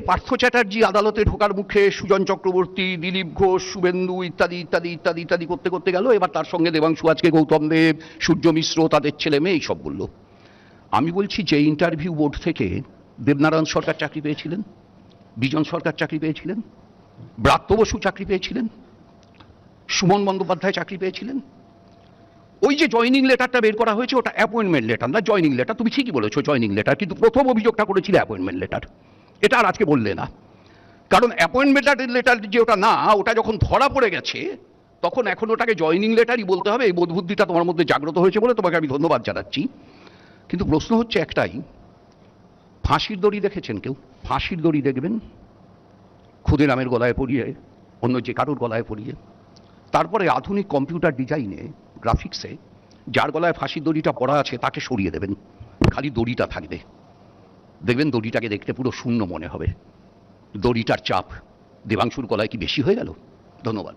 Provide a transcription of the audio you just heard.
পার্থ চ্যাটার্জি আদালতে ঢোকার মুখে সুজন চক্রবর্তী, দিলীপ ঘোষ, শুভেন্দু ইত্যাদি ইত্যাদি ইত্যাদি ইত্যাদি করতে করতে গেল। এবার তার সঙ্গে দেবাংশু, আজকে গৌতম দেব, সূর্য মিশ্র, তাদের ছেলে মেয়ে এইসব বলল। আমি বলছি যে ইন্টারভিউ বোর্ড থেকে দেবনারায়ণ সরকার চাকরি পেয়েছিলেন? বিজন সরকার চাকরি পেয়েছিলেন? ব্রাত্য বসু চাকরি পেয়েছিলেন? সুমন বন্দ্যোপাধ্যায় চাকরি পেয়েছিলেন? ওই যে জয়নিং লেটারটা বের করা হয়েছে, ওটা অ্যাপয়েন্টমেন্ট লেটার না জয়নিং লেটার তুমি ঠিকই বলেছ জয়নিং লেটার কিন্তু প্রথম অভিযোগটা করেছিল অ্যাপয়েন্টমেন্ট লেটার এটা আর আজকে বললে না। কারণ অ্যাপয়েন্টমেন্ট লেটার যে ওটা না, ওটা যখন ধরা পড়ে গেছে, তখন এখন ওটাকে জয়নিং লেটারই বলতে হবে। এই বোধবুদ্ধিটা তোমার মধ্যে জাগ্রত হয়েছে বলে তোমাকে আমি ধন্যবাদ জানাচ্ছি। কিন্তু প্রশ্ন হচ্ছে একটাই, ফাঁসির দড়ি দেখেছেন কেউ? ফাঁসির দড়ি দেখবেন? ক্ষুদিরামের গলায় পরিয়ে, অন্য যে কারোর গলায় পরিয়ে। তারপরে আধুনিক কম্পিউটার ডিজাইনে গ্রাফিক্সে যার গলায় ফাঁসির দড়িটা পড়া আছে, তাকে সরিয়ে দেবেন। খালি দড়িটা থাকবে। দেখবেন দড়িটাকে দেখতে পুরো শূন্য মনে হবে। দড়িটার চাপ, দেবাংশুর গলায় কি বেশি হয়ে গেল? ধন্যবাদ।